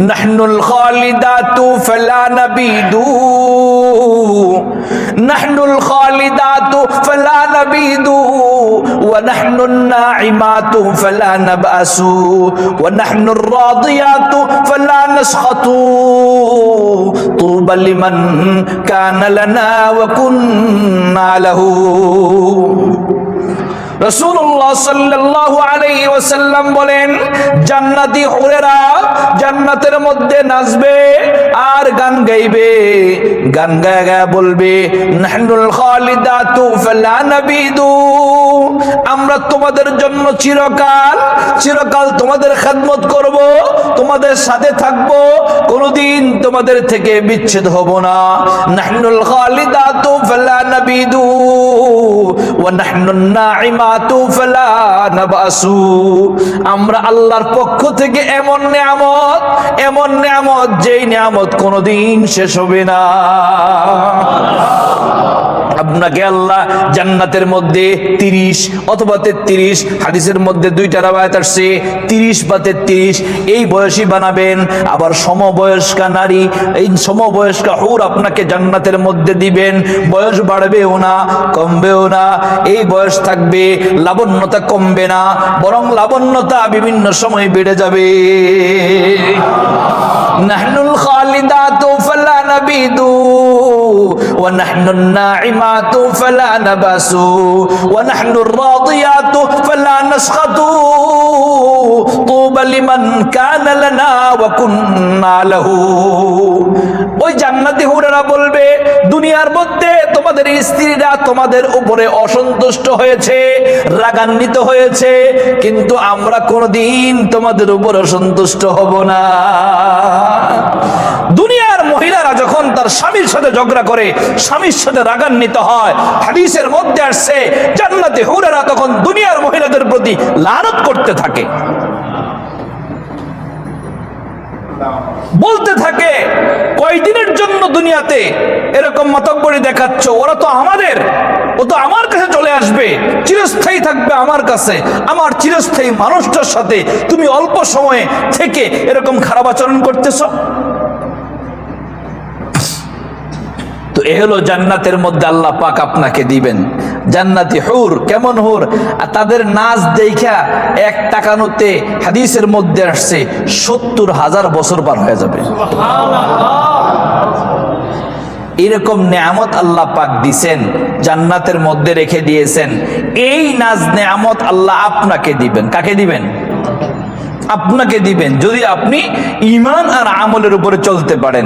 نحن الخالدات فلا نبيد. نحن الخالدات فلا نبيد. ونحن الناعمات فلا نبأس. ونحن الراضيات فلا نسخط. طوبى لمن كان لنا وكنا له. রসুল্লাহ সাল্লাল্লাহু আলাইহি ওয়াসাল্লাম বলেন, জান্নাতি হুরেরা জান্নাতের মধ্যে নাচবে আর গান গাইবে। গান গায়া গায়া বলবে, নাহনুল খালিদাতু ফালা নাবিদু। আমরা তোমাদের জন্য চিরকাল চিরকাল তোমাদের খেদমত করব, তোমাদের সাথে থাকব, কোনোদিন তোমাদের থেকে বিচ্ছেদ হব না। নাহনুল খালিদাতু ফালা নাবিদু। আমরা আল্লাহর পক্ষ থেকে এমন নিয়ামত এমন নিয়ামত যেই নিয়ামত কোনদিন শেষ হবে না। আপনাকে আল্লাহ জান্নাতের মধ্যে তিরিশ অথবা তেত্রিশ, হাদিসের মধ্যে দুইটা রাবায়াত আসছে, তিরিশ বা তেত্রিশ, এই বয়সী বানাবেন, আবার সমবয়স্কা নারী, এই সমবয়স্কা হুর আপনাকে জান্নাতের মধ্যে দিবেন, বয়স বাড়বেও না, কমবেও না, এই বয়স থাকবে, লাবণ্যতা কমবে না, বরং লাবণ্যতা বিভিন্ন সময় বেড়ে যাবে। নাহনুল খালিদাতু ফালা নাবিদু ونحن الناعمات فلا نبأس ونحن الراضيات فلا نسخط طوبى لمن كان لنا وكنا له ওই জান্নাতি হুরেরা বলবে দুনিয়ার মধ্যে তোমাদের স্ত্রীরা তোমাদের উপরে অসন্তুষ্ট হয়েছে রাগান্বিত হয়েছে কিন্তু আমরা কোনোদিন তোমাদের উপর অসন্তুষ্ট হব না স্বামীর সাথে ঝগড়া করে, স্বামীর সাথে রাগান্বিত হয়। হাদিসের মধ্যে আসছে, জান্নাতে হুরেরা তখন দুনিয়ার মহিলাদের প্রতি লানত করতে থাকে। বলতে থাকে, কয়দিনের জন্য দুনিয়াতে এরকম মতব্বরি দেখাচ্ছ? ওরা তো আমাদের, ও তো আমার কাছে চলে আসবে, চিরস্থায়ী থাকবে আমার কাছে। আমার চিরস্থায়ী মানুষটার সাথে তুমি অল্প সময়ে থেকে এরকম খারাপ আচরণ করতেছ? তো এ হলো জান্নাতের মধ্যে আল্লাহ পাক আপনাকে দিবেন। জান্নাতি হুর, কেমন হুর? আর তাদের নাচ দেখা এক টাকানোতে হাদিসের মধ্যে আসছে, সত্তর হাজার বছর পার হয়ে যাবে। এরকম নেয়ামত আল্লাহ পাক দিছেন, জান্নাতের মধ্যে রেখে দিয়েছেন। এই নাজ নেয়ামত আল্লাহ আপনাকে দিবেন। কাকে দিবেন? আপনাকে দিবেন। যদি আপনি ইমান আর আমলের উপরে চলতে পারেন।